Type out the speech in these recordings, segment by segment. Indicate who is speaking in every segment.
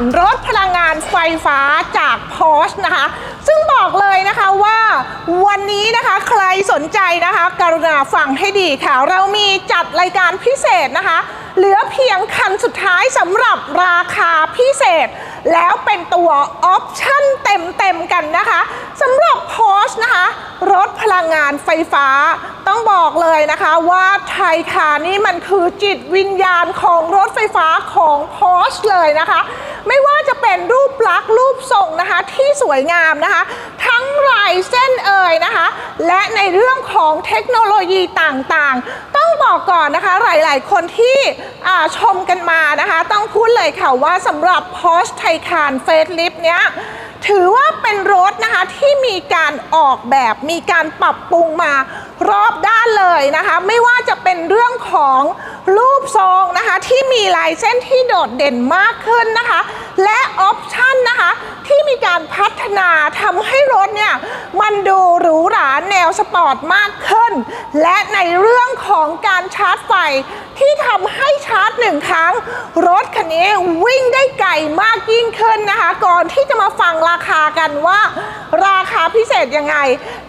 Speaker 1: านรถพลังงานไฟฟ้าจากพอชนะคะ ซึ่งบอกเลยนะคะว่าวันนี้นะคะใครสนใจนะคะ กรุณาฟังให้ดีค่ะ เรามีจัดรายการพิเศษนะคะ เหลือเพียงคันสุดท้ายสำหรับราคาพิเศษ แล้วเป็นตัวออปชั่นเต็มๆกันนะคะสำหรับพอชนะคะ รถพลังงานไฟฟ้าต้องบอกเลยนะคะว่าไทยคานี่มันคือจิตวิญญาณของรถไฟฟ้าของพอชเลยนะคะ ไม่ว่าจะเป็นรูปลักษณ์รูปทรงนะคะที่สวยงามนะคะ ทั้งลายเส้นเอ่ยนะคะ และในเรื่องของเทคโนโลยีต่างๆ ต้องบอกก่อนนะคะหลายๆ คนที่ชมกันมานะคะ ต้องพูดเลยค่ะว่าสำหรับ Porsche Taycan Facelift เนี้ยถือว่าเป็นรถนะคะที่มีการออกแบบมีการปรับปรุงมารอบด้านเลยนะคะ ไม่ว่าจะเป็นเรื่องของ รูปทรงนะคะที่มีลายเส้นที่โดดเด่นมากขึ้นนะคะ และออปชั่นนะคะที่มีการพัฒนาทำให้รถเนี่ยมันดูหรูหราแนวสปอร์ตมากขึ้น และในเรื่องของการชาร์จไฟที่ทำให้ชาร์จหนึ่งครั้ง รถคันนี้วิ่งได้ไกลมากยิ่งขึ้นนะคะ ก่อนที่จะมาฟังราคากันว่า ราคาพิเศษยังไง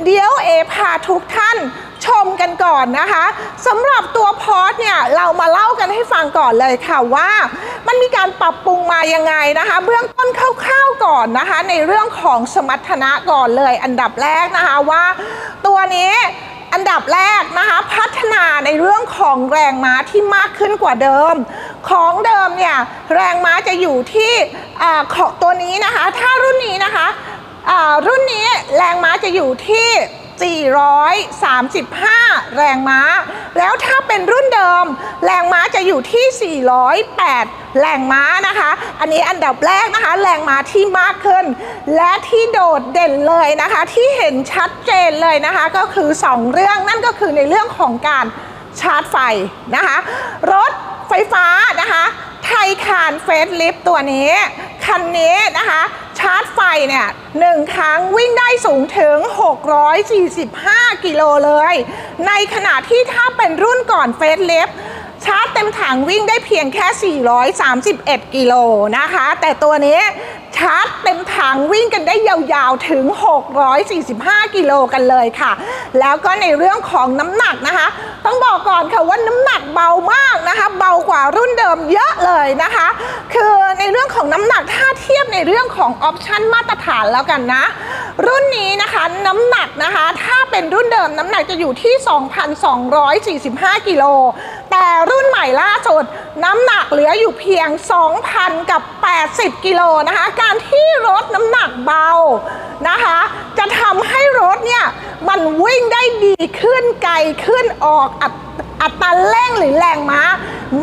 Speaker 1: เดี๋ยวเอพาทุกท่าน ชมกันก่อนนะคะสำหรับตัวพอร์ตเนี่ยเรามาเล่ากันให้ฟังก่อนเลยค่ะว่า มันมีการปรับปรุงมายังไงนะคะ เบื้องต้นคร่าวๆก่อนนะคะ ในเรื่องของสมรรถนะก่อนเลยอันดับแรกนะคะว่าตัวนี้อันดับแรกนะคะพัฒนาในเรื่องของแรงม้าที่มากขึ้นกว่าเดิม ของเดิมเนี่ยแรงม้าจะอยู่ที่อ่าของตัวนี้นะคะ ถ้ารุ่นนี้นะคะอ่ารุ่นนี้แรงม้าจะอยู่ที่ 435 แรงม้า แล้วถ้าเป็นรุ่นเดิม แรงม้าจะอยู่ที่ 408 แรงม้านะคะ อันนี้อันดับแรกนะคะ แรงม้าที่มากขึ้น และที่โดดเด่นเลยนะคะ ที่เห็นชัดเจนเลยนะคะ ก็คือ 2 เรื่องนั่นก็คือในเรื่องของการชาร์จไฟนะคะ รถไฟฟ้านะคะ ไทยคานเฟสลิฟตัวนี้ คันนี้นะคะ ชาร์จไฟเนี่ยหนึ่งครั้งวิ่งได้สูงถึง 645 กิโลเลย ในขณะที่ถ้าเป็นรุ่นก่อนเฟสลิฟชาร์จเต็มถังวิ่งได้เพียงแค่ 431 กิโลนะคะ แต่ตัวนี้ ชาร์จเต็มถังวิ่งกันได้ยาวๆถึง 645 กิโลกันเลยค่ะ แล้วก็ในเรื่องของน้ำหนักนะคะ ต้องบอกก่อนค่ะว่าน้ำหนักเบามากนะคะ เบากว่ารุ่นเดิมเยอะเลยนะคะ คือในเรื่องของน้ำหนักถ้าเทียบในเรื่องของออปชั่นมาตรฐานแล้วกันนะ รุ่นนี้นะคะน้ำหนักนะคะ ถ้าเป็นรุ่นเดิมน้ำหนักจะอยู่ที่ 2,245 กิโล แต่รุ่นใหม่ล่าสุดน้ำหนักเหลืออยู่เพียง 2,000 กับ 80 กิโลนะคะ การที่รถน้ำหนักเบานะคะ จะทำให้รถเนี่ยมันวิ่งได้ดีขึ้นไกลขึ้นออกอัต อัตราเร่งหรือแรงม้า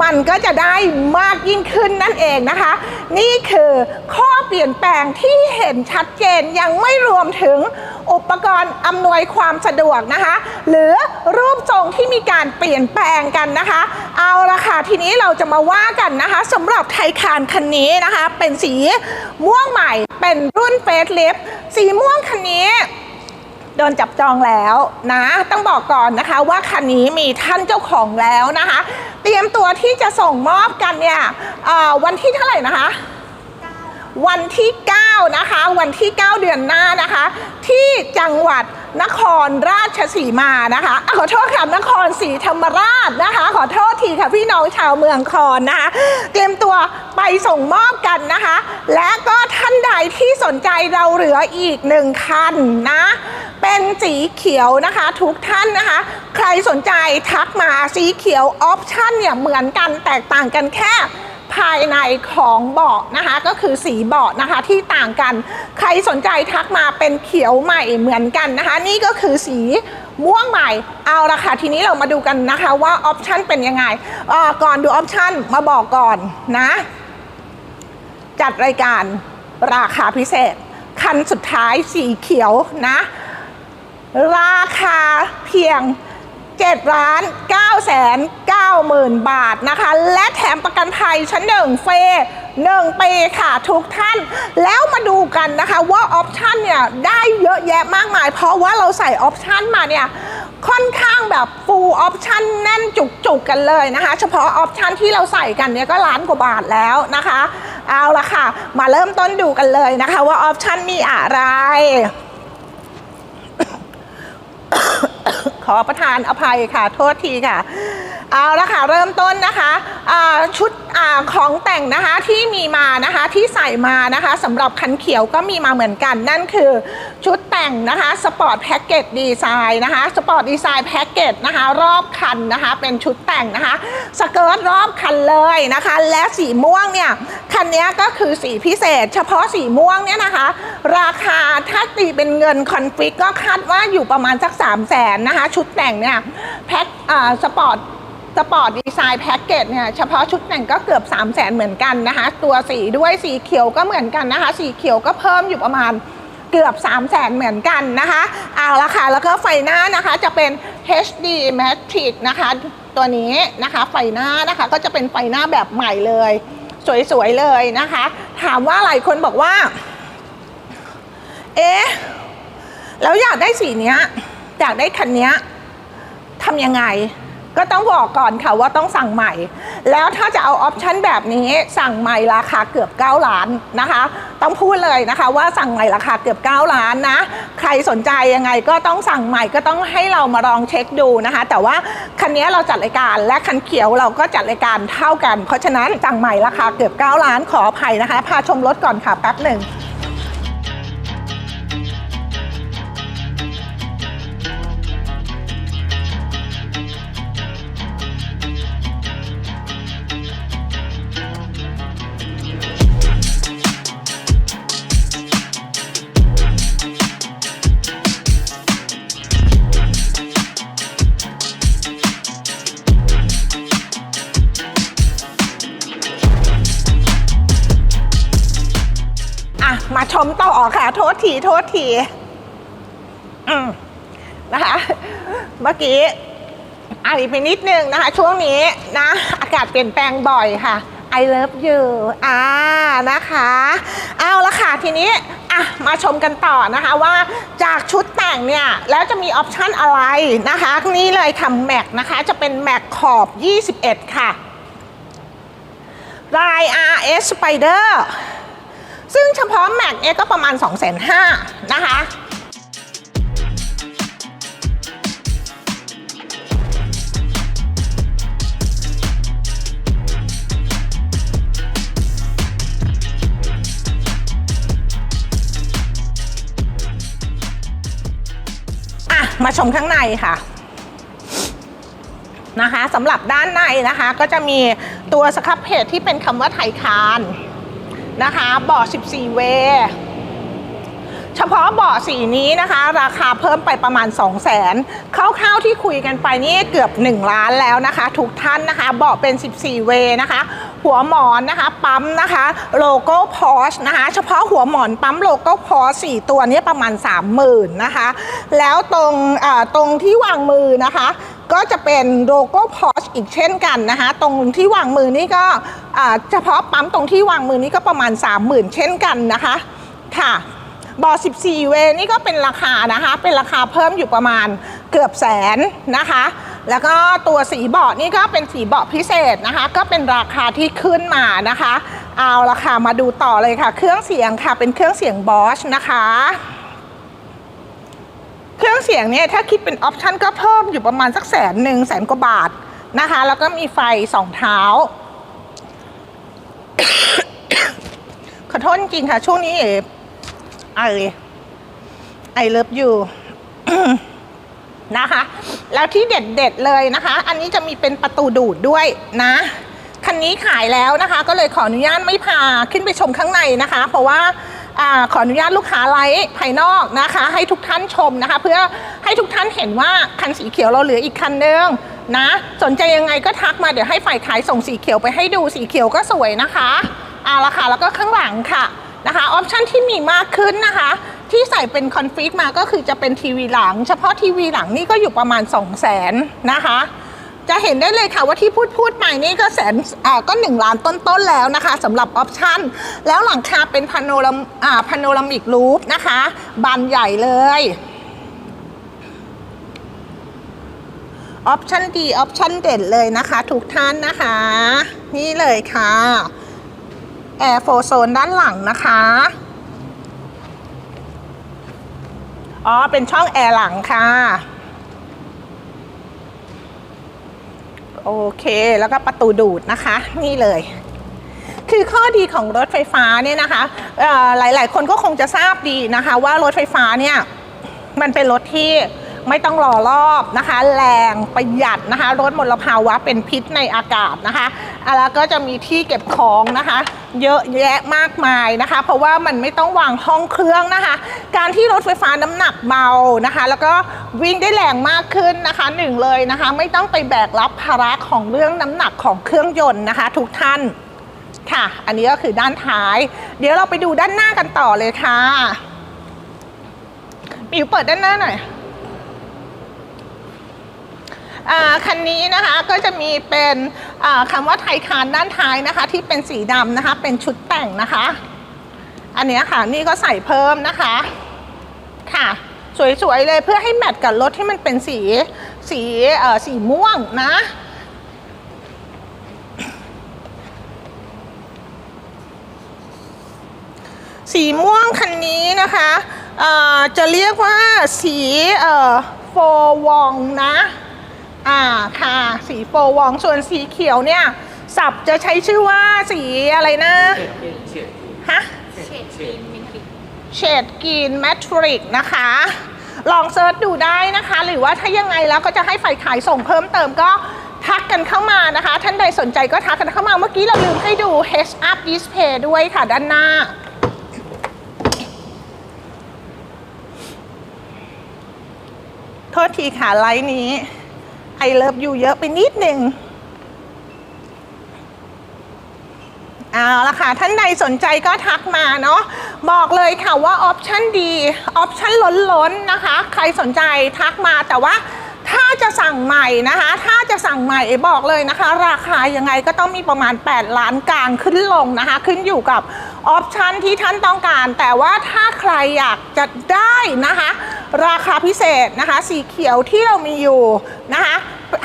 Speaker 1: มันก็จะได้มากยิ่งขึ้นนั่นเองนะคะ นี่คือข้อเปลี่ยนแปลงที่เห็นชัดเจนยังไม่รวมถึงอุปกรณ์อำนวยความสะดวกนะคะ หรือรูปทรงที่มีการเปลี่ยนแปลงกันนะคะ เอาละค่ะทีนี้เราจะมาว่ากันนะคะสำหรับไทยคานคันนี้นะคะ เป็นสีม่วงใหม่เป็นรุ่นเฟสลิฟสีม่วงคันนี้ โดนจับจองแล้วนะ ต้องบอกก่อนนะคะว่าคันนี้มีท่านเจ้าของแล้วนะคะ เตรียมตัวที่จะส่งมอบกันเนี่ยวันที่เท่าไหร่นะคะ วันที่ 9 นะคะ วันที่ 9 เดือนหน้านะคะ ที่จังหวัดนครราชสีมานะคะอะขอโทษค่ะนครศรีธรรมราชนะคะ ค่ะพี่น้องชาวเมืองคอนนะคะเตรียมตัวไปส่งมอบกันนะคะ และก็ท่านใดที่สนใจเราเหลืออีกหนึ่งคันนะ เป็นสีเขียวนะคะ ทุกท่านนะคะ ใครสนใจทักมาสีเขียวออปชั่นเนี่ยเหมือนกันแตกต่างกันแค่ภายในของเบาะนะคะ ก็คือสีเบาะนะคะที่ต่างกัน ใครสนใจทักมาเป็นเขียวใหม่เหมือนกันนะคะ นี่ก็คือสี ม่วงใหม่เอาละค่ะทีนี้เรามาดูกันนะคะว่าออปชันเป็นยังไงก่อนดูออปชันมาบอกก่อนนะ จัดรายการราคาพิเศษ คันสุดท้ายสีเขียวนะ ราคาเพียง7ล้าน9แสน9หมื่นบาทนะคะ และแถมประกันภัยชั้นหนึ่งเฟ หนึ่งปีค่ะทุกท่าน แล้วมาดูกันนะคะว่าออปชันเนี่ยได้เยอะแยะมากมาย เพราะว่าเราใส่ออปชันมาเนี่ยค่อนข้างแบบฟูลออปชันแน่นจุกๆกันเลยนะคะ เฉพาะออปชันที่เราใส่กันเนี่ยก็ล้านกว่าบาทแล้วนะคะ เอาละค่ะ มาเริ่มต้นดูกันเลยนะคะ ว่าออปชันมีอะไร ขอประทานอภัยค่ะ โทษทีค่ะ เอาละค่ะเริ่มต้นนะคะชุดอของแต่งนะคะที่มีมานะคะที่ใส่มานะคะสำหรับคันเขียวก็มีมาเหมือนกัน นั่นคือชุดแต่งนะคะสปอร์ตแพ็กเกจดีไซน์นะคะสปอร์ตดีไซน์แพ็กเกจนะคะรอบคันนะคะเป็นชุดแต่งนะคะสเกิร์ตรอบคันเลยนะคะ และสีม่วงเนี่ยคันนี้ก็คือสีพิเศษ เฉพาะสีม่วงเนี่ยนะคะ ราคาถ้าตีเป็นเงินคอนฟิกก็คาดว่าอยู่ประมาณสัก3 0 0แสนนะคะชุดแต่งเนี่ยแพ็คอ่าสปอร์ต สปอร์ตดีไซน์แพ็กเกจเนี่ยเฉพาะชุดแต่งก็เกือบ 3 0 0แสนเหมือนกันนะคะ ตัวสีด้วยสีเขียวก็เหมือนกันนะคะ สีเขียวก็เพิ่มอยู่ประมาณเกือบ 3 0 0แสนเหมือนกันนะคะเอาละค่ะแล้วก็ไฟหน้านะคะจะเป็น HD Matrix นะคะ ตัวนี้นะคะไฟหน้านะคะก็จะเป็นไฟหน้าแบบใหม่เลย สวยๆเลยนะคะ ถามว่าหลายคนบอกว่า เอ๊ะแล้วอยากได้สีเนี้ยอยากได้คันเนี้ยทำยังไง ก็ต้องบอกก่อนค่ะว่าต้องสั่งใหม่ แล้วถ้าจะเอาออปชันแบบนี้สั่งใหม่ราคาเกือบ 9 ล้านนะคะ ต้องพูดเลยนะคะว่าสั่งใหม่ราคาเกือบ 9 ล้านนะ ใครสนใจยังไงก็ต้องสั่งใหม่ก็ต้องให้เรามาลองเช็คดูนะคะ แต่ว่าคันนี้เราจัดรายการและคันเขียวเราก็จัดรายการเท่ากัน เพราะฉะนั้นสั่งใหม่ราคาเกือบ 9 ล้านขออภัยนะคะ พาชมรถก่อนค่ะแป๊บหนึ่ง มาชมต่อค่ะ โทษทีโทษทีนะคะ เมื่อกี้ไอไปนิดนึงนะคะ ช่วงนี้นะ อากาศเปลี่ยนแปลงบ่อยค่ะ I love you อ่านะคะ เอาละค่ะทีนี้อะมาชมกันต่อนะคะว่าจากชุดแต่งเนี่ย แล้วจะมีออปชันอะไรนะคะ นี่เลยค่ะแม็กนะคะ จะเป็นแม็กขอบ 21 ค่ะลาย RS Spider ซึ่งเฉพาะแม็กเนี่ยก็ประมาณ 2 5 0 0 0นะคะ อะ มาชมข้างในค่ะนะคะสำหรับด้านในนะคะก็จะมีตัวสครับเพจที่เป็นคำว่าไทยคาน นะคะเบาะ14 เวเฉพาะเบาะสีนี้นะคะ ราคาเพิ่มไปประมาณ 2 0 0แสนคร่าวๆที่คุยกันไปนี่เกือบ 1 ล้านแล้วนะคะ ทุกท่านนะคะ เบาะเป็น 14 เวนะคะ หัวหมอนนะคะ ปั๊มนะคะ โลโก้พอชนะคะ เฉพาะหัวหมอนปั๊มโลโก้พอช4ตัวนี้ประมาณ 30,000นะคะ แล้วตรงตรงที่วางมือนะคะ ก็จะเป็นโลโก้พอชอีกเช่นกันนะคะตรงที่วางมือนี่ก็เฉพาะปั๊มตรงที่วางมือนี่ก็ประมาณ 30,000 เช่นกันนะคะค่ะบอ14 เวนี่ก็เป็นราคานะคะ เป็นราคาเพิ่มอยู่ประมาณเกือบแสนนะคะ แล้วก็ตัวสีเบาะนี่ก็เป็นสีเบาะพิเศษนะคะ ก็เป็นราคาที่ขึ้นมานะคะ เอาละค่ะมาดูต่อเลยค่ะ เครื่องเสียงค่ะ เป็นเครื่องเสียงบอชนะคะ เครื่องเสียงเนี่ยถ้าคิดเป็นออปชันก็เพิ่มอยู่ประมาณสักแสนหนึ่งแสนกว่าบาทนะคะ แล้วก็มีไฟสองเท้า ขอโทษจริงค่ะ ช่วงนี้เอไอไอเลิฟอยู่นะคะ แล้วที่เด็ดๆเลยนะคะ อันนี้จะมีเป็นประตูดูดด้วยนะคันนี้ขายแล้วนะคะ ก็เลยขออนุญาตไม่พาขึ้นไปชมข้างในนะคะ เพราะว่า อขออนุญาตลูกค้าไลฟ์ภายนอกนะคะ ให้ทุกท่านชมนะคะ เพื่อให้ทุกท่านเห็นว่าคันสีเขียวเราเหลืออีกคันนึงนะ สนใจยังไงก็ทักมาเดี๋ยวให้ฝ่ายขายส่งสีเขียวไปให้ดูสีเขียวก็สวยนะคะเอาละค่ะแล้วก็ข้างหลังค่ะนะคะออปชันที่มีมากขึ้นนะคะ ที่ใส่เป็นคอนฟิกมาก็คือจะเป็นทีวีหลัง เฉพาะทีวีหลังนี่ก็อยู่ประมาณ 2 0 0 0 0นนะคะ จะเห็นได้เลยค่ะว่าที่พูดพูดไปนี่ก็แสนอ่าก็หนึ่งล้านต้นๆแล้วนะคะสำหรับออปชันแล้วหลังคาเป็นพานรามอ่าพาโนรามิกรูฟนะคะ บานใหญ่เลยออปชันดีออปชันเด่นเลยนะคะ ทุกท่านนะคะ นี่เลยค่ะแอร์โฟโซนด้านหลังนะคะอ๋อเป็นช่องแอร์หลังค่ะ โอเค แล้วก็ประตูดูดนะคะ นี่เลย คือข้อดีของรถไฟฟ้าเนี่ยนะคะหลาย ๆ คนก็คงจะทราบดีนะคะ ว่ารถไฟฟ้าเนี่ยมันเป็นรถที่ ไม่ต้องรอรอบนะคะ แรงประหยัดนะคะลดมลภาวะเป็นพิษในอากาศนะคะแล้วก็จะมีที่เก็บของนะคะ เยอะแยะมากมายนะคะ เพราะว่ามันไม่ต้องวางห้องเครื่องนะคะ การที่รถไฟฟ้าน้ำหนักเบานะคะ แล้วก็วิ่งได้แรงมากขึ้นนะคะหนึ่งเลยนะคะ ไม่ต้องไปแบกรับภาระของเรื่องน้ำหนักของเครื่องยนต์นะคะ ทุกท่านค่ะ อันนี้ก็คือด้านท้าย เดี๋ยวเราไปดูด้านหน้ากันต่อเลยค่ะมิวเปิดด้านหน้าหน่อย คันนี้นะคะก็จะมีเป็นอ่าคำว่าไทยคานด้านท้ายนะคะ ที่เป็นสีดำนะคะ เป็นชุดแต่งนะคะ อันนี้ค่ะนี่ก็ใส่เพิ่มนะคะค่ะสวยๆเลยเพื่อให้แมทกับรถที่มันเป็นสีสีเอ่อสีม่วงนะสีม่วงคันนี้นะคะจะเรียกว่าสีเอ่อโฟวองนะ อ่าค่ะ สีโฟวองส่วนสีเขียวเนี่ย สับจะใช้ชื่อว่าสีอะไรนะ ฮะเฉดกรีนแมทริกนะคะ ลองเซิร์ชดูได้นะคะ หรือว่าถ้ายังไงแล้วก็จะให้ฝ่ายขายส่งเพิ่มเติมก็ทักกันเข้ามานะคะ ท่านใดสนใจก็ทักกันเข้ามาเมื่อกี้เราลืมให้ดู Heads Up Display ด้วยค่ะด้านหน้า โทษทีค่ะไลน์นี้ ไอเลิฟยูเยอะไปนิดหนึ่งเอาละค่ะ ท่านใดสนใจก็ทักมาเนาะบอกเลยค่ะว่าออปชันดีออปชันล้นๆนะคะ ใครสนใจทักมาแต่ว่าถ้าจะสั่งใหม่นะคะ ถ้าจะสั่งใหม่บอกเลยนะคะ ราคายังไงก็ต้องมีประมาณ 8 ล้านกลางขึ้นลงนะคะ ขึ้นอยู่กับออปชันที่ท่านต้องการ แต่ว่าถ้าใครอยากจะได้นะคะ ราคาพิเศษนะคะ สีเขียวที่เรามีอยู่นะคะ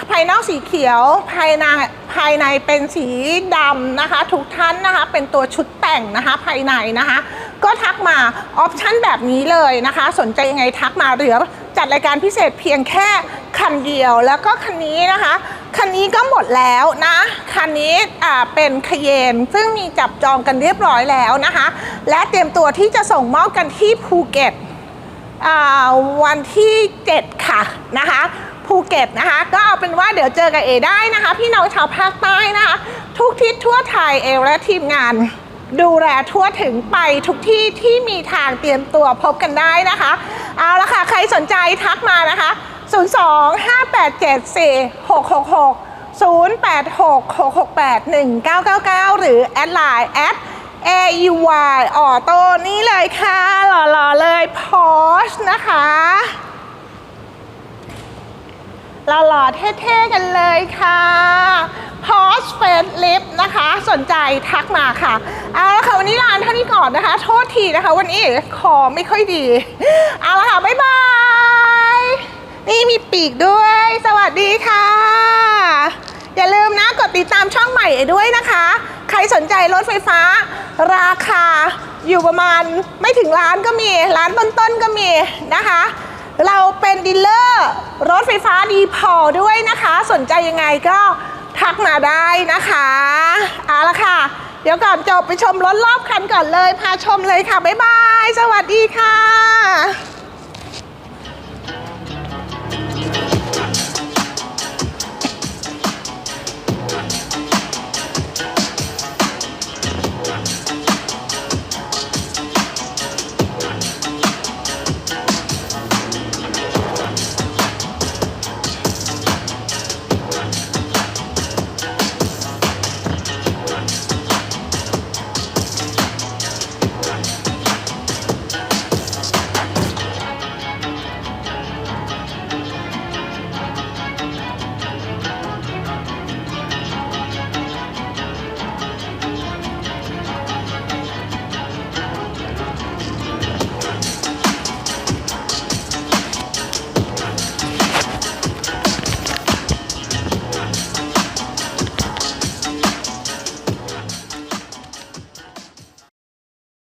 Speaker 1: ภายนอกสีเขียวภายในภายในเป็นสีดำนะคะ ทุกท่านนะคะ เป็นตัวชุดแต่งนะคะภายในนะคะ ก็ทักมาออปชั่นแบบนี้เลยนะคะ สนใจยังไงทักมาเหลือจัดรายการพิเศษเพียงแค่คันเดียวแล้วก็คันนี้นะคะ คันนี้ก็หมดแล้วนะ คันนี้อ่าเป็นคเยนซึ่งมีจับจองกันเรียบร้อยแล้วนะคะ และเตรียมตัวที่จะส่งมอบกันที่ภูเก็ต วันที่ 7 ค่ะนะคะภูเก็ตนะคะ ก็เอาเป็นว่าเดี๋ยวเจอกับเอได้นะคะ พี่น้องชาวภาคใต้นะคะ ทุกทิศทั่วไทยเอและทีมงาน ดูแลทั่วถึงไปทุกที่ที่มีทางเตรียมตัวพบกันได้นะคะ เอาละค่ะ ใครสนใจทักมานะคะ 02 587 4666 0866681999 หรือแอดไลน์แอด AUY ออโต้นี่เลยค่ะ หล่อๆเลยพอชนะคะหล่อๆเท่ๆกันเลยค่ะพอชเฟสลิฟนะคะ สนใจทักมาค่ะ เอาละค่ะวันนี้ลานเท่านี้ก่อนนะคะ โทษทีนะคะ วันนี้คอไม่ค่อยดี เอาละค่ะ บ๊ายบาย นี่มีปีกด้วย สวัสดีค่ะ อย่าลืมนะ กดติดตามช่องใหม่ด้วยนะคะ ใครสนใจรถไฟฟ้า ราคาอยู่ประมาณไม่ถึงล้านก็มีล้านต้นๆก็มีนะคะ เราเป็นดีลเลอร์รถไฟฟ้าดีพอด้วยนะคะ สนใจยังไงก็ทักมาได้นะคะเอาละค่ะ เดี๋ยวก่อนจบไปชมรถรอบคันก่อนเลย พาชมเลยค่ะ บ๊ายบาย สวัสดีค่ะ